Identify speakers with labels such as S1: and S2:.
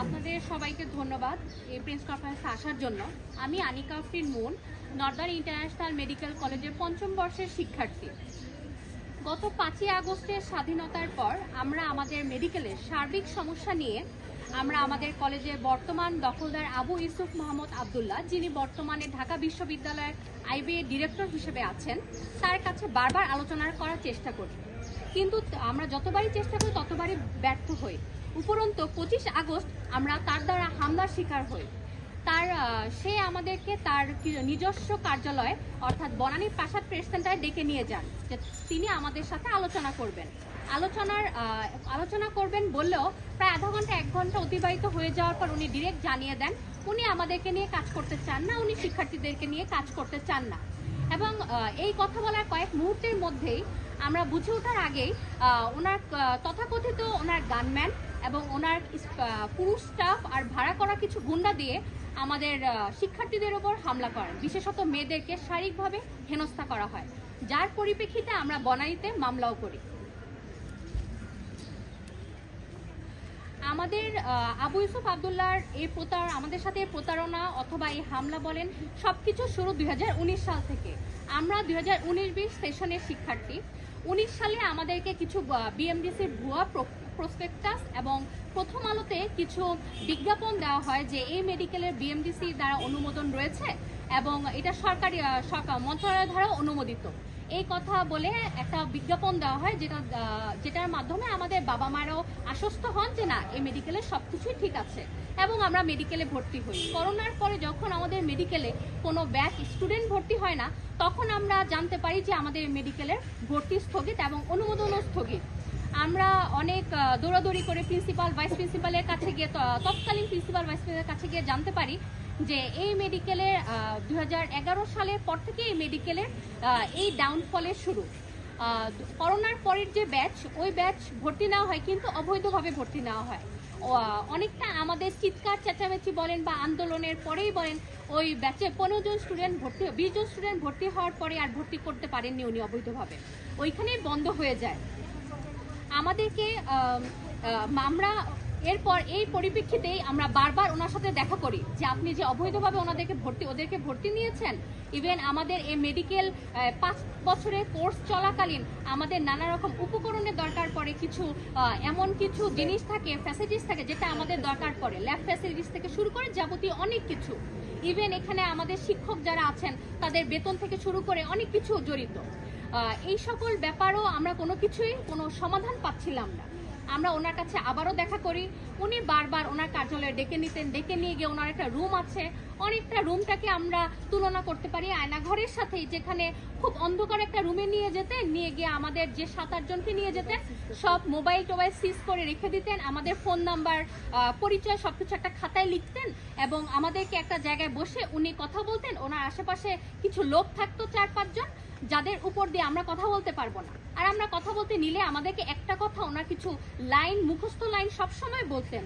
S1: আপনাদের সবাইকে ধন্যবাদ এই প্রেস কনফারেন্সে আসার জন্য। আমি Anika Afrin Moon Northern International Medical কলেজের পঞ্চম বর্ষের শিক্ষার্থী। গত পাঁচই আগস্টের স্বাধীনতার পর আমরা আমাদের মেডিকেলের সার্বিক সমস্যা নিয়ে আমরা আমাদের কলেজে বর্তমান দখলদার আবু ইউসুফ মোহাম্মদ আবদুল্লাহ, যিনি বর্তমানে ঢাকা বিশ্ববিদ্যালয়ের আইবিএ ডিরেক্টর হিসেবে আছেন, তার কাছে বারবার আলোচনা করার চেষ্টা করি। কিন্তু আমরা যতবারই চেষ্টা করি, ততবারই ব্যর্থ হই। উপরন্তু পঁচিশ আগস্ট আমরা তার দ্বারা হামলার শিকার হই। তার সে আমাদেরকে তার নিজস্ব কার্যালয়, অর্থাৎ বনানী প্রাসাদ প্রেস সেন্টারে ডেকে নিয়ে যান, যে তিনি আমাদের সাথে আলোচনা করবেন। আলোচনার আলোচনা করবেন বললেও প্রায় আধা ঘণ্টা, এক ঘণ্টা অতিবাহিত হয়ে যাওয়ার পর উনি ডিরেক্ট জানিয়ে দেন, উনি আমাদেরকে নিয়ে কাজ করতে চান না, উনি শিক্ষার্থীদেরকে নিয়ে কাজ করতে চান না। এবং এই কথা বলার কয়েক মুহূর্তের মধ্যেই আমরা বুঝে ওঠার আগেই ওনার তথাকথিত ওনার গানম্যান এবং ওনার পুরুষ স্টাফ আর ভাড়া করা কিছু গুন্ডা দিয়ে আমাদের শিক্ষার্থীদের ওপর হামলা করেন। বিশেষত মেয়েদেরকে শারীরিকভাবে হেনস্থা করা হয়। যার পরিপ্রেক্ষিতে আমরা বনানীতে মামলাও করি। আমাদের আবু ইউসুফ আবদুল্লাহর এই প্রতার, আমাদের সাথে প্রতারণা অথবা এই হামলা বলেন সব কিছু শুরু দুই হাজার উনিশ সাল থেকে। আমরা দুই হাজার উনিশ সেশনের শিক্ষার্থী। উনিশ সালে আমাদেরকে কিছু বিএমডিসির ভুয়া প্রসপেক্টাস এবং প্রথম আলোতে কিছু বিজ্ঞাপন দেওয়া হয় যে এই মেডিকেলের বিএমডিসি দ্বারা অনুমোদন রয়েছে এবং এটা সরকারি সরকার মন্ত্রণালয় দ্বারা অনুমোদিত। এই কথা বলে একটা বিজ্ঞাপন দেওয়া হয় যেটা যেটার মাধ্যমে আমাদের বাবা মারাও আশ্বস্ত হন যে না, এই মেডিকেলে সব কিছুই ঠিক আছে এবং আমরা মেডিকেলে ভর্তি হই। করোনার পরে যখন আমাদের মেডিকেলে কোনো ব্যাচ স্টুডেন্ট ভর্তি হয় না, তখন আমরা জানতে পারি যে আমাদের মেডিকেলের ভর্তি স্থগিত এবং অনুমোদনও স্থগিত। আমরা অনেক দৌড়াদৌড়ি করে প্রিন্সিপাল ভাইস প্রিন্সিপালের কাছে গিয়ে তৎকালীন প্রিন্সিপাল ভাইস প্রিন্সিপালের কাছে গিয়ে জানতে পারি যে এই মেডিকেলের দু হাজার এগারো সালের পর থেকে এই মেডিকেলের এই ডাউনফলের শুরু। করোনার পরের যে ব্যাচ ওই ব্যাচ ভর্তি নেওয়া হয় কিন্তু অবৈধভাবে ভর্তি নেওয়া হয়। অনেকটা আমাদের চিৎকার, চেঁচামেচি বলেন বা আন্দোলনের পরেই বলেন, ওই ব্যাচে পনেরো জন স্টুডেন্ট ভর্তি, বিশ জন স্টুডেন্ট ভর্তি হওয়ার পরে আর ভর্তি করতে পারেননি উনি অবৈধভাবে। ওইখানেই বন্ধ হয়ে যায়। আমাদেরকে আমরা এরপর এই পরিপ্রেক্ষিতেই আমরা বারবার ওনার সাথে দেখা করি যে আপনি যে অবৈধভাবে ওনাদেরকে ভর্তি, ওদেরকে ভর্তি নিয়েছেন ইভেন আমাদের এই মেডিকেল পাঁচ বছরের কোর্স চলাকালীন আমাদের নানা রকম উপকরণের দরকার পড়ে, কিছু এমন কিছু জিনিস থাকে ফ্যাসিলিটিস থাকে যেটা আমাদের দরকার পড়ে ল্যাব ফ্যাসিলিটিস থেকে শুরু করে যাবতীয় অনেক কিছু। ইভেন এখানে আমাদের শিক্ষক যারা আছেন, তাদের বেতন থেকে শুরু করে অনেক কিছু জড়িত। এই সকল ব্যাপারও আমরা কোনো কিছুই, কোনো সমাধান পাচ্ছিলাম না। আমরা ওনার কাছে আবারও দেখা করি। উনি বারবার ওনার কার্যালয়ে ডেকে নিতেন, ডেকে নিয়ে গিয়ে ওনার একটা রুম আছে। অনেকটা রুমটাকে আমরা তুলনা করতে পারি। আয়নাঘরের সাথেই যেখানে খুব অন্ধকার একটা রুমে নিয়ে যেতেন, নিয়ে গিয়ে আমাদের যে সাত আটজনকে নিয়ে যেতেন, সব মোবাইল টোবাইল সিজ করে রেখে দিতেন, আমাদের ফোন নাম্বার পরিচয় সব কিছু একটা খাতায় লিখতেন এবং আমাদেরকে একটা জায়গায় বসে উনি কথা বলতেন। ওনার আশেপাশে কিছু লোক থাকতো চার পাঁচজন যাদের উপর দিয়ে আমরা কথা বলতে পারব না। আর আমরা কথা বলতে নিলে আমাদেরকে একটা কথা, ওনার কিছু লাইন, মুখস্থ লাইন সবসময় বলতেন।